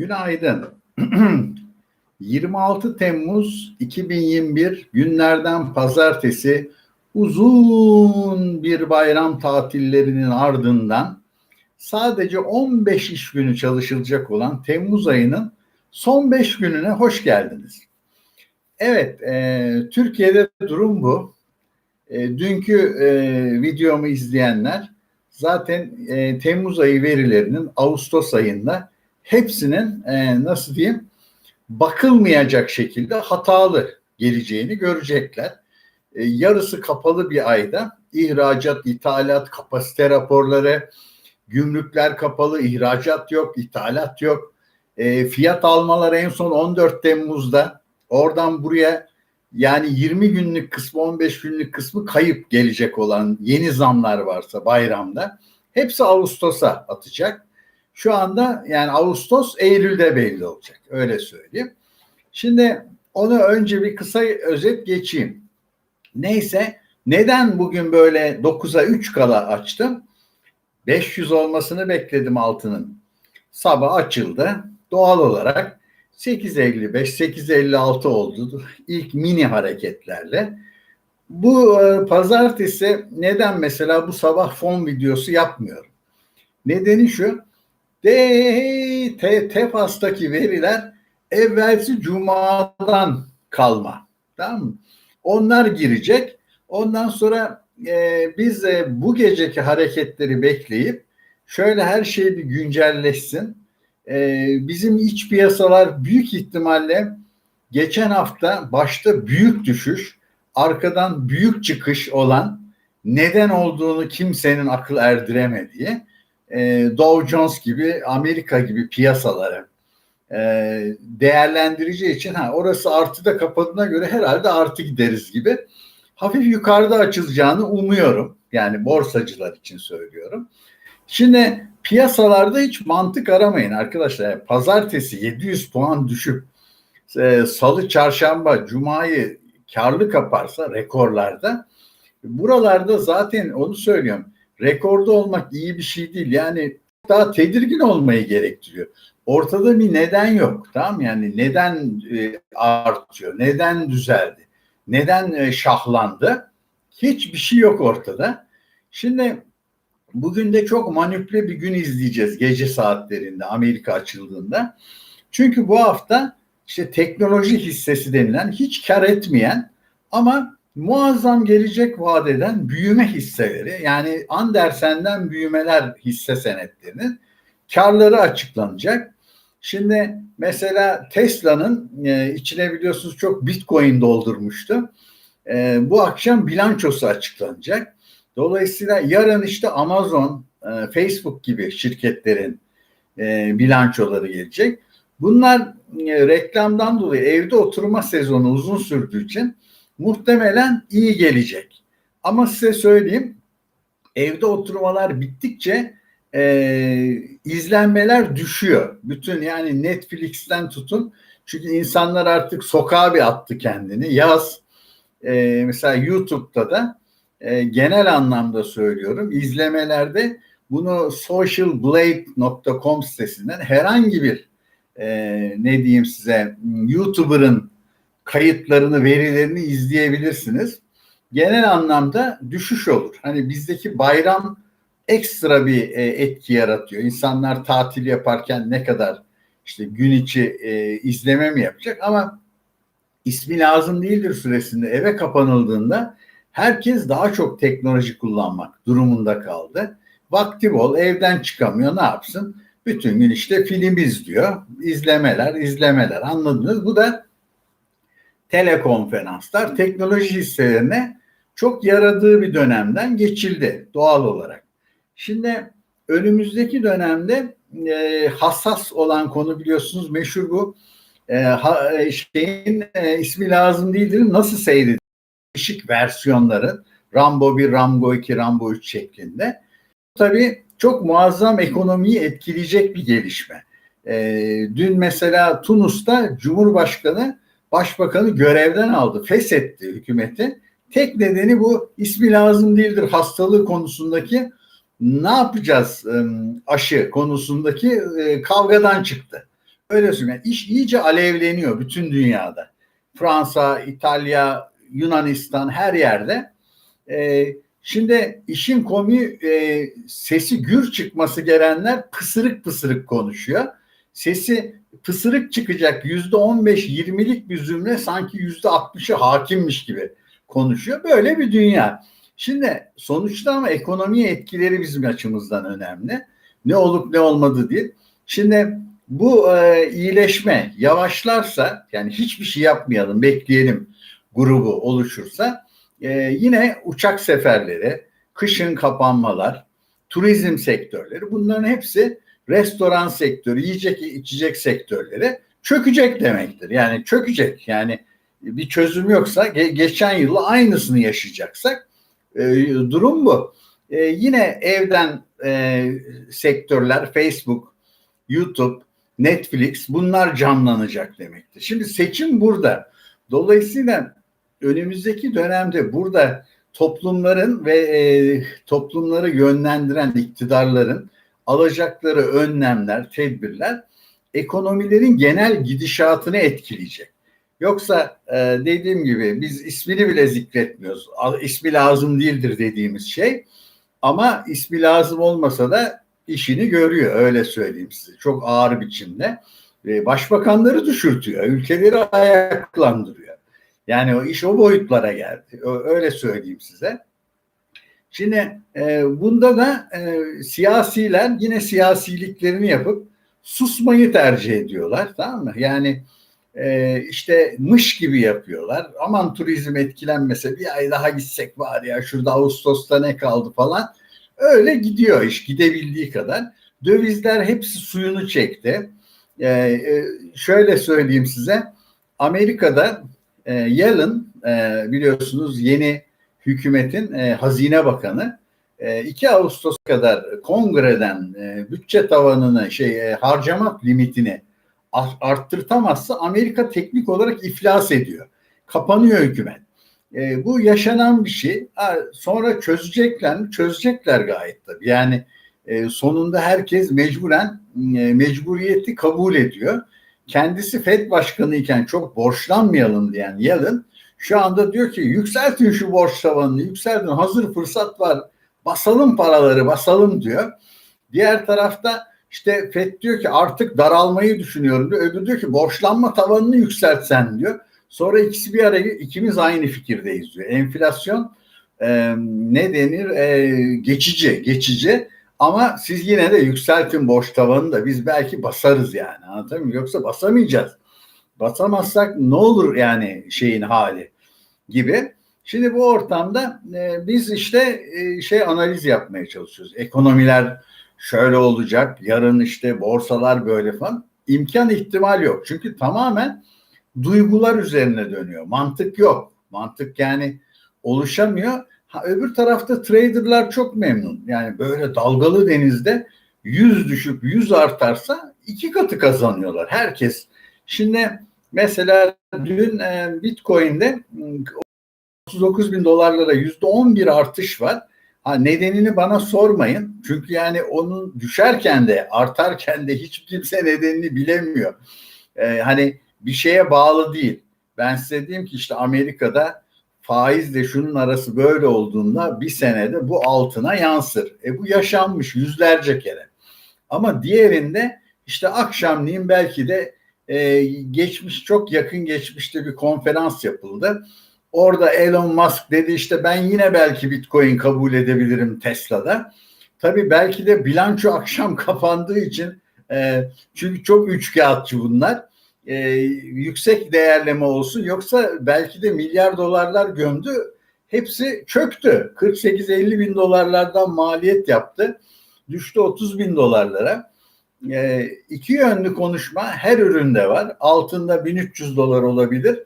Günaydın. 26 Temmuz 2021 günlerden pazartesi uzun bir bayram tatillerinin ardından sadece 15 iş günü çalışılacak olan Temmuz ayının son 5 gününe hoş geldiniz. Evet, e, Türkiye'de durum bu. E, dünkü e, videomu izleyenler zaten e, Temmuz ayı verilerinin Ağustos ayında hepsinin e, nasıl diyeyim bakılmayacak şekilde hatalı geleceğini görecekler. E, yarısı kapalı bir ayda ihracat, ithalat, kapasite raporları, gümrükler kapalı, ihracat yok, ithalat yok. E, fiyat almalar en son 14 Temmuz'da. Oradan buraya yani 20 günlük kısmı 15 günlük kısmı kayıp gelecek olan yeni zamlar varsa bayramda hepsi Ağustos'a atacak. Şu anda yani Ağustos Eylül'de belli olacak öyle söyleyeyim. Şimdi onu önce bir kısa özet geçeyim. Neyse neden bugün böyle 9'a 3 kala açtım? 500 olmasını bekledim altının. Sabah açıldı. Doğal olarak 8.55, 8.56 oldu ilk mini hareketlerle. Bu e, pazartesi neden mesela bu sabah fon videosu yapmıyorum? Nedeni şu, de te, TEFAS'taki veriler evvelsi cumadan kalma. Tamam mı? Onlar girecek. Ondan sonra e, biz e, bu geceki hareketleri bekleyip şöyle her şey bir güncelleşsin. E, bizim iç piyasalar büyük ihtimalle geçen hafta başta büyük düşüş, arkadan büyük çıkış olan neden olduğunu kimsenin akıl erdiremediği e, Dow Jones gibi Amerika gibi piyasaları e, değerlendireceği için ha, orası artıda kapadığına göre herhalde artı gideriz gibi hafif yukarıda açılacağını umuyorum. Yani borsacılar için söylüyorum. Şimdi piyasalarda hiç mantık aramayın arkadaşlar. Pazartesi 700 puan düşüp e, salı, çarşamba, cumayı karlı kaparsa rekorlarda buralarda zaten onu söylüyorum rekorda olmak iyi bir şey değil. Yani daha tedirgin olmayı gerektiriyor. Ortada bir neden yok. Tamam Yani neden e, artıyor? Neden düzeldi? Neden e, şahlandı? Hiçbir şey yok ortada. Şimdi bugün de çok manipüle bir gün izleyeceğiz gece saatlerinde Amerika açıldığında. Çünkü bu hafta işte teknoloji hissesi denilen hiç kar etmeyen ama muazzam gelecek vadeden büyüme hisseleri yani Andersen'den büyümeler hisse senetlerinin karları açıklanacak. Şimdi mesela Tesla'nın e, içine biliyorsunuz çok bitcoin doldurmuştu. E, bu akşam bilançosu açıklanacak. Dolayısıyla yarın işte Amazon, e, Facebook gibi şirketlerin e, bilançoları gelecek. Bunlar e, reklamdan dolayı evde oturma sezonu uzun sürdüğü için muhtemelen iyi gelecek. Ama size söyleyeyim evde oturmalar bittikçe e, izlenmeler düşüyor. Bütün yani Netflix'ten tutun. Çünkü insanlar artık sokağa bir attı kendini. Yaz e, mesela YouTube'da da e, genel anlamda söylüyorum izlemelerde bunu socialblade.com sitesinden herhangi bir e, ne diyeyim size YouTuber'ın kayıtlarını, verilerini izleyebilirsiniz. Genel anlamda düşüş olur. Hani bizdeki bayram ekstra bir e, etki yaratıyor. İnsanlar tatil yaparken ne kadar işte gün içi e, izleme mi yapacak ama ismi lazım değildir süresinde eve kapanıldığında herkes daha çok teknoloji kullanmak durumunda kaldı. Vakti bol evden çıkamıyor ne yapsın? Bütün gün işte film izliyor. izlemeler, izlemeler anladınız. Bu da telekonferanslar teknoloji hisselerine çok yaradığı bir dönemden geçildi doğal olarak. Şimdi önümüzdeki dönemde e, hassas olan konu biliyorsunuz meşhur bu e, ha, e, şeyin e, ismi lazım değildir nasıl seyredilir değişik versiyonları Rambo 1, Rambo 2, Rambo 3 şeklinde. Tabii çok muazzam ekonomiyi etkileyecek bir gelişme. E, dün mesela Tunus'ta Cumhurbaşkanı başbakanı görevden aldı, feshetti hükümeti. Tek nedeni bu ismi lazım değildir hastalığı konusundaki ne yapacağız aşı konusundaki kavgadan çıktı. öyle söyleyeyim. Yani iş iyice alevleniyor bütün dünyada. Fransa, İtalya, Yunanistan her yerde. E, şimdi işin komi e, sesi gür çıkması gelenler pısırık pısırık konuşuyor. Sesi pısırık çıkacak yüzde on beş yirmilik bir zümre sanki yüzde altmışı hakimmiş gibi konuşuyor. Böyle bir dünya. Şimdi sonuçta ama ekonomiye etkileri bizim açımızdan önemli. Ne olup ne olmadı değil. Şimdi bu e, iyileşme yavaşlarsa yani hiçbir şey yapmayalım bekleyelim grubu oluşursa e, yine uçak seferleri, kışın kapanmalar, turizm sektörleri bunların hepsi restoran sektörü, yiyecek içecek sektörleri çökecek demektir. Yani çökecek. Yani bir çözüm yoksa ge- geçen yıl aynısını yaşayacaksak e, durum bu. E, yine evden e, sektörler Facebook, YouTube, Netflix bunlar canlanacak demektir. Şimdi seçim burada. Dolayısıyla önümüzdeki dönemde burada toplumların ve e, toplumları yönlendiren iktidarların alacakları önlemler, tedbirler ekonomilerin genel gidişatını etkileyecek. Yoksa e, dediğim gibi biz ismini bile zikretmiyoruz. İsmi lazım değildir dediğimiz şey. Ama ismi lazım olmasa da işini görüyor öyle söyleyeyim size. Çok ağır biçimde. E, başbakanları düşürtüyor. Ülkeleri ayaklandırıyor. Yani o iş o boyutlara geldi. Öyle söyleyeyim size. Şimdi e, bunda da e, siyasiler yine siyasiliklerini yapıp susmayı tercih ediyorlar. Tamam mı? Yani e, işte mış gibi yapıyorlar. Aman turizm etkilenmese bir ay daha gitsek var ya şurada Ağustos'ta ne kaldı falan. Öyle gidiyor iş gidebildiği kadar. Dövizler hepsi suyunu çekti. E, e, şöyle söyleyeyim size. Amerika'da e, Yellen e, biliyorsunuz yeni hükümetin e, hazine bakanı e, 2 Ağustos kadar kongreden e, bütçe tavanını şey e, harcama limitini arttırtamazsa Amerika teknik olarak iflas ediyor. Kapanıyor hükümet. E, bu yaşanan bir şey. Sonra çözecekler mi? Çözecekler gayet tabii. Yani e, sonunda herkes mecburen e, mecburiyeti kabul ediyor. Kendisi FED başkanı iken çok borçlanmayalım diyen Yellen şu anda diyor ki yükseltin şu borç tavanını, yükseltin hazır fırsat var, basalım paraları, basalım diyor. Diğer tarafta işte FED diyor ki artık daralmayı düşünüyorum diyor. Öbürü diyor ki borçlanma tavanını yükseltsen diyor. Sonra ikisi bir araya ikimiz aynı fikirdeyiz diyor. Enflasyon e, ne denir e, geçici geçici ama siz yine de yükseltin borç tavanını da biz belki basarız yani anlatabiliyor? Yoksa basamayacağız. Basamazsak ne olur yani şeyin hali gibi. Şimdi bu ortamda e, biz işte e, şey analiz yapmaya çalışıyoruz. Ekonomiler şöyle olacak, yarın işte borsalar böyle falan. İmkan ihtimal yok. Çünkü tamamen duygular üzerine dönüyor. Mantık yok. Mantık yani oluşamıyor. Ha, öbür tarafta traderlar çok memnun. Yani böyle dalgalı denizde 100 düşüp 100 artarsa iki katı kazanıyorlar. Herkes. Şimdi mesela dün e, Bitcoin'de 39 bin dolarlara yüzde 11 artış var. Ha, nedenini bana sormayın. Çünkü yani onun düşerken de artarken de hiç kimse nedenini bilemiyor. Ee, hani bir şeye bağlı değil. Ben size diyeyim ki işte Amerika'da faizle şunun arası böyle olduğunda bir senede bu altına yansır. E bu yaşanmış yüzlerce kere. Ama diğerinde işte akşamleyin belki de e, geçmiş çok yakın geçmişte bir konferans yapıldı. Orada Elon Musk dedi işte ben yine belki Bitcoin kabul edebilirim Tesla'da. Tabii belki de bilanço akşam kapandığı için e, çünkü çok üçkağıtçı bunlar. E, yüksek değerleme olsun yoksa belki de milyar dolarlar gömdü. Hepsi çöktü. 48-50 bin dolarlardan maliyet yaptı. Düştü 30 bin dolarlara. E, iki yönlü konuşma her üründe var. Altında 1300 dolar olabilir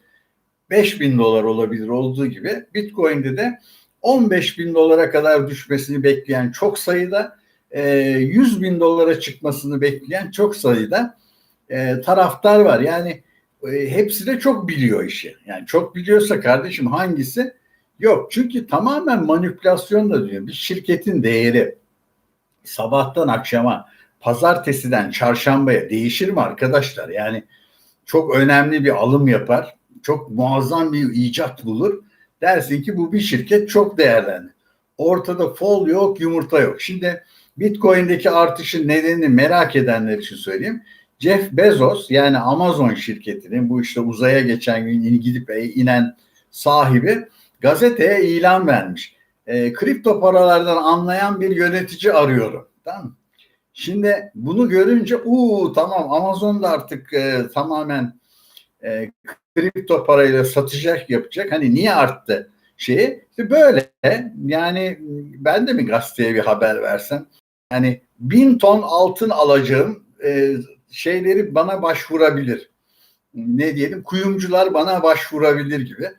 5 bin dolar olabilir olduğu gibi Bitcoin'de de 15 bin dolara kadar düşmesini bekleyen çok sayıda 100 e, bin dolara çıkmasını bekleyen çok sayıda e, taraftar var. Yani e, hepsi de çok biliyor işi. Yani çok biliyorsa kardeşim hangisi? Yok çünkü tamamen manipülasyon da diyor. Bir şirketin değeri sabahtan akşama pazartesiden çarşambaya değişir mi arkadaşlar? Yani çok önemli bir alım yapar. Çok muazzam bir icat bulur. Dersin ki bu bir şirket çok değerlendi. Ortada fol yok, yumurta yok. Şimdi Bitcoin'deki artışın nedenini merak edenler için söyleyeyim. Jeff Bezos yani Amazon şirketinin bu işte uzaya geçen gün gidip inen sahibi gazeteye ilan vermiş. E, kripto paralardan anlayan bir yönetici arıyorum. Tamam mı? Şimdi bunu görünce uuu tamam Amazon da artık e, tamamen e, kripto parayla satacak yapacak. Hani niye arttı şeyi? İşte böyle yani ben de mi gazeteye bir haber versem? Hani bin ton altın alacağım e, şeyleri bana başvurabilir. Ne diyelim kuyumcular bana başvurabilir gibi.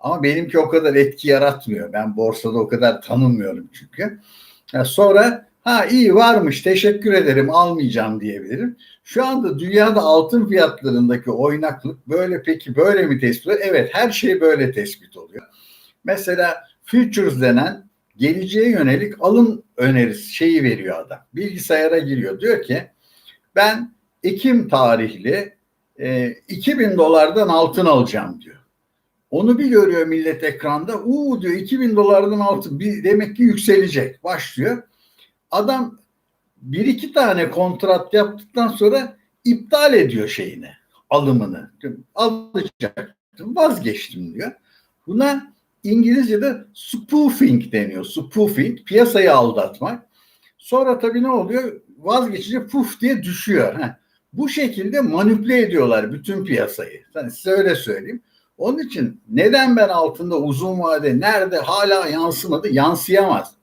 Ama benimki o kadar etki yaratmıyor. Ben borsada o kadar tanınmıyorum çünkü. Yani sonra ha iyi varmış teşekkür ederim almayacağım diyebilirim. Şu anda dünyada altın fiyatlarındaki oynaklık böyle peki böyle mi tespit oluyor? Evet her şey böyle tespit oluyor. Mesela futures denen geleceğe yönelik alım önerisi şeyi veriyor adam. Bilgisayara giriyor. Diyor ki ben Ekim tarihli e, 2000 dolardan altın alacağım diyor. Onu bir görüyor millet ekranda. Uuu diyor 2000 dolardan altın bir, demek ki yükselecek. Başlıyor. Adam bir iki tane kontrat yaptıktan sonra iptal ediyor şeyini, alımını. Alacaktım, vazgeçtim diyor. Buna İngilizce'de spoofing deniyor. Spoofing, piyasayı aldatmak. Sonra tabii ne oluyor? Vazgeçince puf diye düşüyor. Heh. Bu şekilde manipüle ediyorlar bütün piyasayı. Yani size öyle söyleyeyim. Onun için neden ben altında uzun vade nerede hala yansımadı? Yansıyamaz.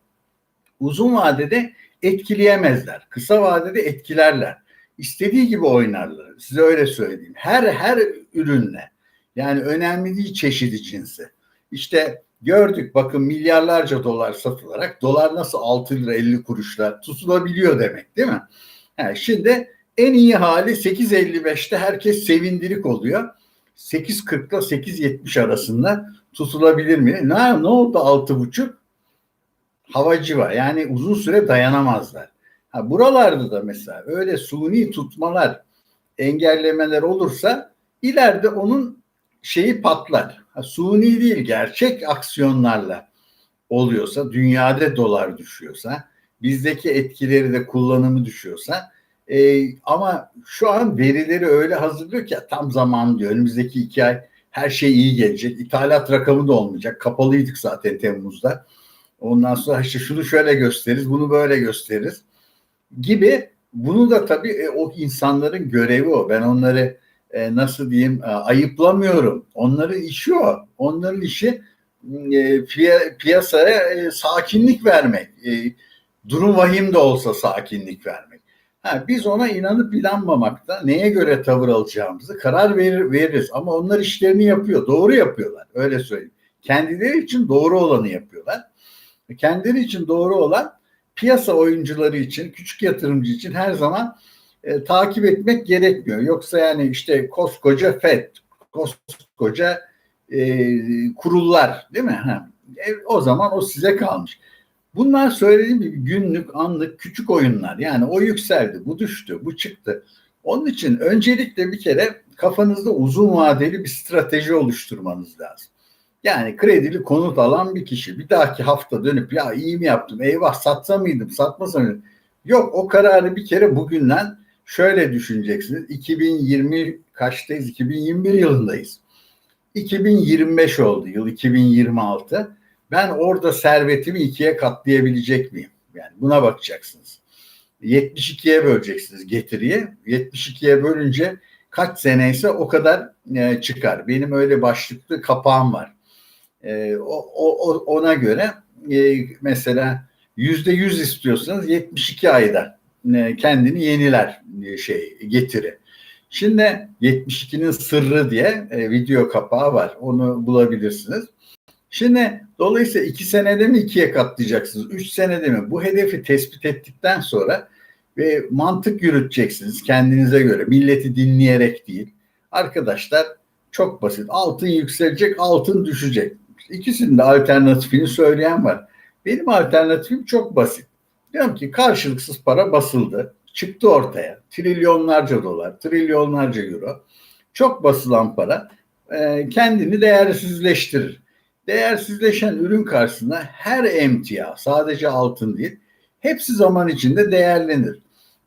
Uzun vadede etkileyemezler. Kısa vadede etkilerler. İstediği gibi oynarlar. Size öyle söyleyeyim. Her her ürünle. Yani önemli değil çeşidi cinsi. İşte gördük bakın milyarlarca dolar satılarak dolar nasıl 6 lira 50 kuruşla tutulabiliyor demek değil mi? Yani şimdi en iyi hali 8.55'te herkes sevindirik oluyor. 8.40 ile 8.70 arasında tutulabilir mi? Ne, ne oldu 6.5? Havacı var. Yani uzun süre dayanamazlar. Ha, buralarda da mesela öyle suni tutmalar, engellemeler olursa ileride onun şeyi patlar. Ha, suni değil gerçek aksiyonlarla oluyorsa, dünyada dolar düşüyorsa, bizdeki etkileri de kullanımı düşüyorsa e, ama şu an verileri öyle hazırlıyor ki tam zaman diyor. Önümüzdeki iki ay her şey iyi gelecek. İthalat rakamı da olmayacak. Kapalıydık zaten Temmuz'da. Ondan sonra işte şunu şöyle gösteririz, bunu böyle gösteririz gibi. Bunu da tabii e, o insanların görevi o. Ben onları e, nasıl diyeyim e, ayıplamıyorum. Onların işi o. Onların işi e, piy- piyasaya e, sakinlik vermek. E, durum vahim de olsa sakinlik vermek. Ha, biz ona inanıp inanmamakta neye göre tavır alacağımızı karar verir, veririz. Ama onlar işlerini yapıyor. Doğru yapıyorlar. Öyle söyleyeyim. Kendileri için doğru olanı yapıyorlar. Kendileri için doğru olan piyasa oyuncuları için, küçük yatırımcı için her zaman e, takip etmek gerekmiyor. Yoksa yani işte koskoca FED, koskoca e, kurullar değil mi? Ha, e, o zaman o size kalmış. Bunlar söylediğim gibi günlük, anlık, küçük oyunlar. Yani o yükseldi, bu düştü, bu çıktı. Onun için öncelikle bir kere kafanızda uzun vadeli bir strateji oluşturmanız lazım. Yani kredili konut alan bir kişi bir dahaki hafta dönüp ya iyi mi yaptım, eyvah satsa mıydım, satmasa mıydım? Yok o kararı bir kere bugünden şöyle düşüneceksiniz. 2020 kaçtayız? 2021 yılındayız. 2025 oldu yıl 2026 ben orada servetimi ikiye katlayabilecek miyim? Yani buna bakacaksınız. 72'ye böleceksiniz getiriyi. 72'ye bölünce kaç seneyse o kadar e, çıkar. Benim öyle başlıklı kapağım var. E, o, o, ona göre e, mesela yüzde yüz istiyorsanız 72 ayda e, kendini yeniler e, şey getiri. Şimdi 72'nin sırrı diye e, video kapağı var. Onu bulabilirsiniz. Şimdi dolayısıyla iki senede mi ikiye katlayacaksınız? Üç senede mi? Bu hedefi tespit ettikten sonra ve mantık yürüteceksiniz kendinize göre. Milleti dinleyerek değil. Arkadaşlar çok basit. Altın yükselecek, altın düşecek. İkisinin de alternatifini söyleyen var. Benim alternatifim çok basit. Diyorum ki karşılıksız para basıldı. çıktı ortaya. Trilyonlarca dolar, trilyonlarca euro. Çok basılan para e, kendini değersizleştirir. Değersizleşen ürün karşısında her emtia, sadece altın değil, hepsi zaman içinde değerlenir.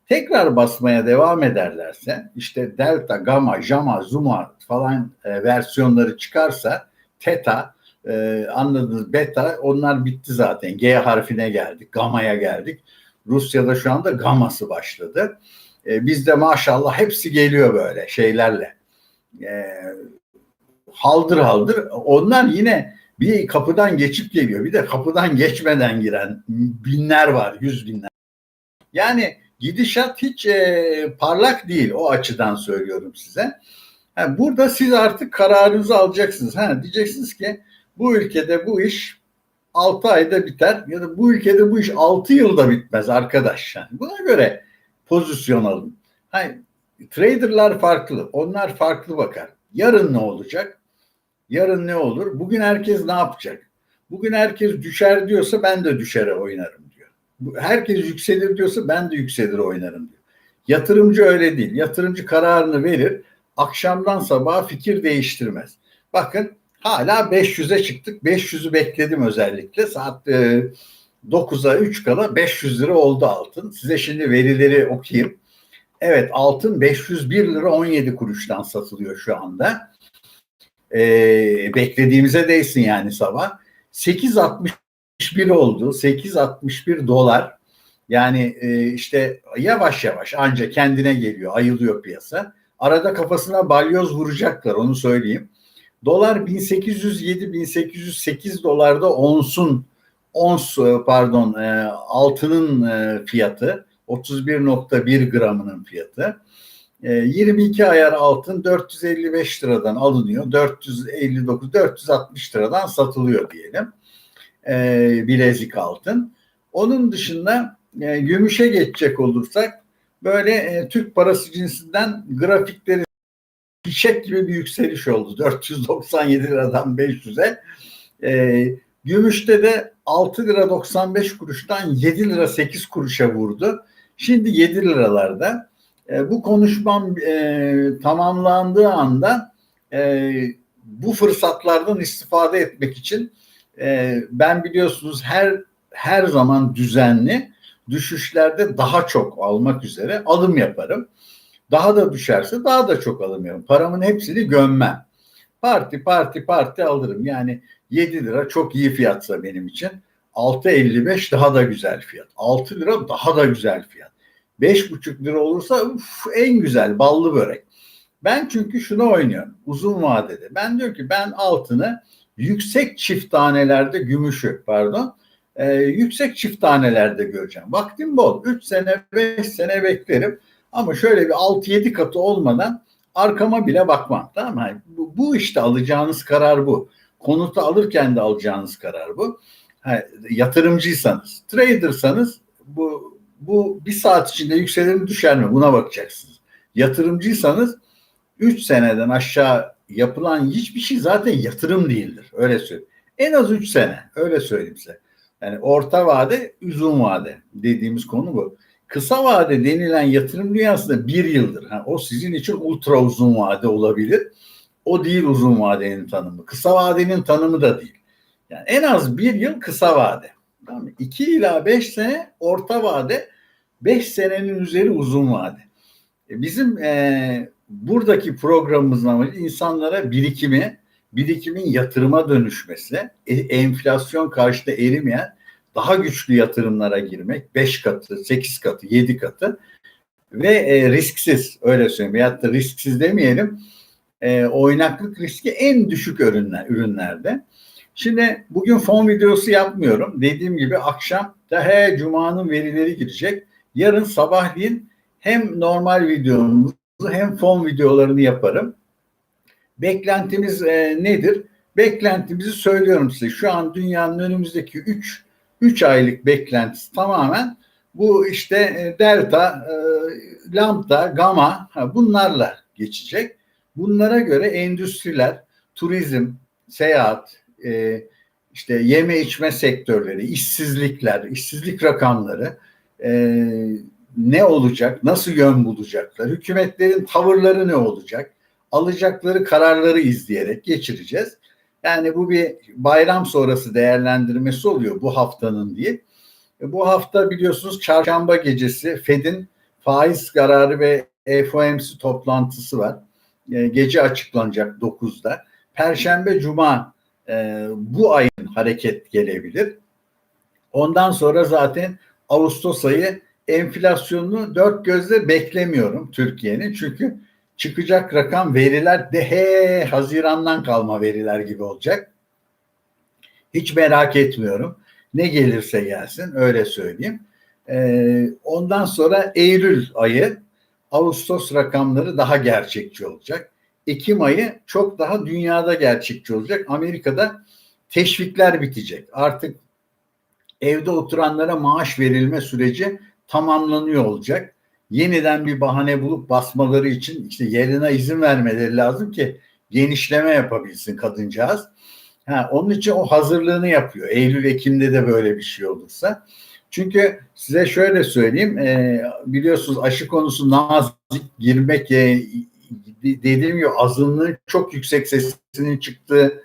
Tekrar basmaya devam ederlerse, işte delta, gamma, jama, zuma falan e, versiyonları çıkarsa, teta, e, anladınız beta onlar bitti zaten. G harfine geldik, gamma'ya geldik. Rusya'da şu anda gaması başladı. E, bizde maşallah hepsi geliyor böyle şeylerle. E, haldır haldır. Onlar yine bir kapıdan geçip geliyor. Bir de kapıdan geçmeden giren binler var, yüz binler. Yani gidişat hiç e, parlak değil o açıdan söylüyorum size. Yani burada siz artık kararınızı alacaksınız. Ha, diyeceksiniz ki bu ülkede bu iş 6 ayda biter ya da bu ülkede bu iş 6 yılda bitmez arkadaş. Yani buna göre pozisyon alın. Hayır, traderlar farklı. Onlar farklı bakar. Yarın ne olacak? Yarın ne olur? Bugün herkes ne yapacak? Bugün herkes düşer diyorsa ben de düşere oynarım diyor. Herkes yükselir diyorsa ben de yükselir oynarım diyor. Yatırımcı öyle değil. Yatırımcı kararını verir. Akşamdan sabaha fikir değiştirmez. Bakın hala 500'e çıktık. 500'ü bekledim özellikle. Saat e, 9'a 3 kala 500 lira oldu altın. Size şimdi verileri okuyayım. Evet altın 501 lira 17 kuruştan satılıyor şu anda. Ee, beklediğimize değsin yani sabah. 8.61 oldu. 8.61 dolar. Yani e, işte yavaş yavaş anca kendine geliyor. Ayılıyor piyasa. Arada kafasına balyoz vuracaklar onu söyleyeyim. Dolar 1807-1808 dolarda onsun ons pardon e, altının e, fiyatı 31.1 gramının fiyatı. 22 e, ayar altın 455 liradan alınıyor. 459 460 liradan satılıyor diyelim. E, bilezik altın. Onun dışında e, gümüşe geçecek olursak böyle Türk parası cinsinden grafikleri fişek gibi bir yükseliş oldu. 497 liradan 500'e. gümüşte de 6 lira 95 kuruştan 7 lira 8 kuruşa vurdu. Şimdi 7 liralarda. E, bu konuşmam e, tamamlandığı anda e, bu fırsatlardan istifade etmek için e, ben biliyorsunuz her her zaman düzenli düşüşlerde daha çok almak üzere alım yaparım. Daha da düşerse daha da çok yaparım. Paramın hepsini gömmem. Parti parti parti alırım. Yani 7 lira çok iyi fiyatsa benim için. 6.55 daha da güzel fiyat. 6 lira daha da güzel fiyat. 5,5 lira olursa uf, en güzel ballı börek. Ben çünkü şunu oynuyorum uzun vadede. Ben diyor ki ben altını yüksek çift tanelerde gümüşü pardon e, yüksek çift tanelerde göreceğim. Vaktim bol. 3 sene 5 sene beklerim. Ama şöyle bir 6-7 katı olmadan arkama bile bakmam. Tamam mı? Bu, bu işte alacağınız karar bu. Konutu alırken de alacağınız karar bu. Ha, yatırımcıysanız, tradersanız bu bu bir saat içinde yükselir mi düşer mi buna bakacaksınız. Yatırımcıysanız 3 seneden aşağı yapılan hiçbir şey zaten yatırım değildir. Öyle söyleyeyim. En az 3 sene öyle söyleyeyim size. Yani orta vade, uzun vade dediğimiz konu bu. Kısa vade denilen yatırım dünyasında bir yıldır. Yani o sizin için ultra uzun vade olabilir. O değil uzun vadenin tanımı. Kısa vadenin tanımı da değil. Yani en az bir yıl kısa vade. Tamam mı? 2 ila 5 sene orta vade, 5 senenin üzeri uzun vade. E, bizim e, buradaki programımızın amacı insanlara birikimi, birikimin yatırıma dönüşmesi, e, enflasyon karşıda erimeyen daha güçlü yatırımlara girmek, 5 katı, 8 katı, 7 katı ve e, risksiz öyle söyleyeyim veyahut da risksiz demeyelim e, oynaklık riski en düşük ürünler, ürünlerde. Şimdi bugün fon videosu yapmıyorum. Dediğim gibi akşam da he Cuma'nın verileri girecek. Yarın sabahleyin hem normal videomuzu hem fon videolarını yaparım. Beklentimiz e, nedir? Beklentimizi söylüyorum size. Şu an dünyanın önümüzdeki 3 3 aylık beklentisi tamamen bu işte e, delta, e, lambda, gamma bunlarla geçecek. Bunlara göre endüstriler, turizm, seyahat, e, işte yeme içme sektörleri, işsizlikler, işsizlik rakamları, ne olacak, nasıl yön bulacaklar, hükümetlerin tavırları ne olacak, alacakları kararları izleyerek geçireceğiz. Yani bu bir bayram sonrası değerlendirmesi oluyor bu haftanın diye. E, bu hafta biliyorsunuz çarşamba gecesi Fed'in faiz kararı ve FOMC toplantısı var. E, gece açıklanacak 9'da. Perşembe, Cuma e, bu ayın hareket gelebilir. Ondan sonra zaten Ağustos ayı enflasyonunu dört gözle beklemiyorum Türkiye'nin. Çünkü çıkacak rakam veriler de he Haziran'dan kalma veriler gibi olacak. Hiç merak etmiyorum. Ne gelirse gelsin öyle söyleyeyim. Ee, ondan sonra Eylül ayı Ağustos rakamları daha gerçekçi olacak. Ekim ayı çok daha dünyada gerçekçi olacak. Amerika'da teşvikler bitecek. Artık evde oturanlara maaş verilme süreci tamamlanıyor olacak. Yeniden bir bahane bulup basmaları için işte yerine izin vermeleri lazım ki genişleme yapabilsin kadıncağız. Ha, onun için o hazırlığını yapıyor. Eylül, Ekim'de de böyle bir şey olursa. Çünkü size şöyle söyleyeyim, e, biliyorsunuz aşı konusu nazik girmek, e, dediğim gibi azınlığın çok yüksek sesinin çıktığı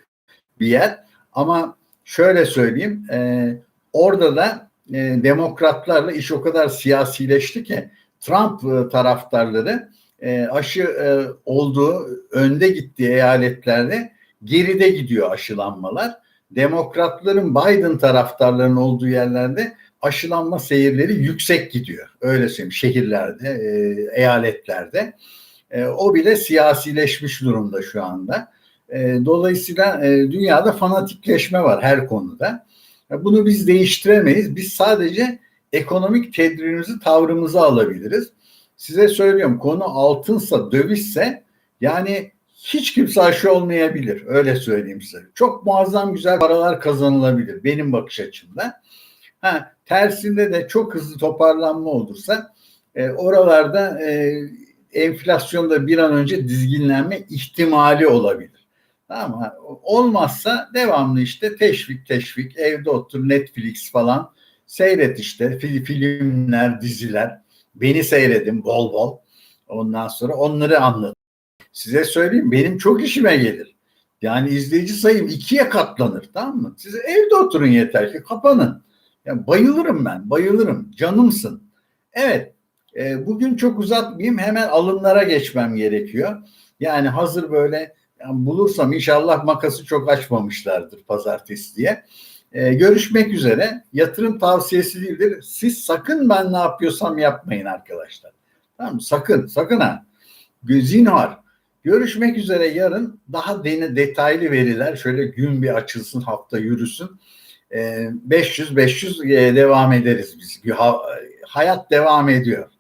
bir yer. Ama şöyle söyleyeyim, e, orada da e, demokratlarla iş o kadar siyasileşti ki Trump e, taraftarları e, aşı e, olduğu önde gittiği eyaletlerde geride gidiyor aşılanmalar. Demokratların Biden taraftarlarının olduğu yerlerde aşılanma seyirleri yüksek gidiyor. Öyle söyleyeyim şehirlerde, eyaletlerde. O bile siyasileşmiş durumda şu anda. Dolayısıyla dünyada fanatikleşme var her konuda. Bunu biz değiştiremeyiz. Biz sadece ekonomik tedbirimizi, tavrımızı alabiliriz. Size söylüyorum konu altınsa, dövizse yani hiç kimse aşı olmayabilir. Öyle söyleyeyim size. Çok muazzam güzel paralar kazanılabilir benim bakış açımda. Ha, tersinde de çok hızlı toparlanma olursa e, oralarda e, enflasyonda bir an önce dizginlenme ihtimali olabilir. Mı? Olmazsa devamlı işte teşvik teşvik evde otur Netflix falan seyret işte filmler, diziler. Beni seyredin bol bol. Ondan sonra onları anlat. Size söyleyeyim benim çok işime gelir. Yani izleyici sayım ikiye katlanır tamam mı? Siz evde oturun yeter ki kapanın. Yani bayılırım ben, bayılırım. Canımsın. Evet, e, bugün çok uzatmayayım. Hemen alımlara geçmem gerekiyor. Yani hazır böyle yani bulursam inşallah makası çok açmamışlardır pazartesi diye. E, görüşmek üzere. Yatırım tavsiyesi değildir. Siz sakın ben ne yapıyorsam yapmayın arkadaşlar. Tamam mı? Sakın, sakın ha. Zinhar. Görüşmek üzere yarın daha detaylı veriler şöyle gün bir açılsın hafta yürüsün 500 500 e, devam ederiz biz. Hayat devam ediyor.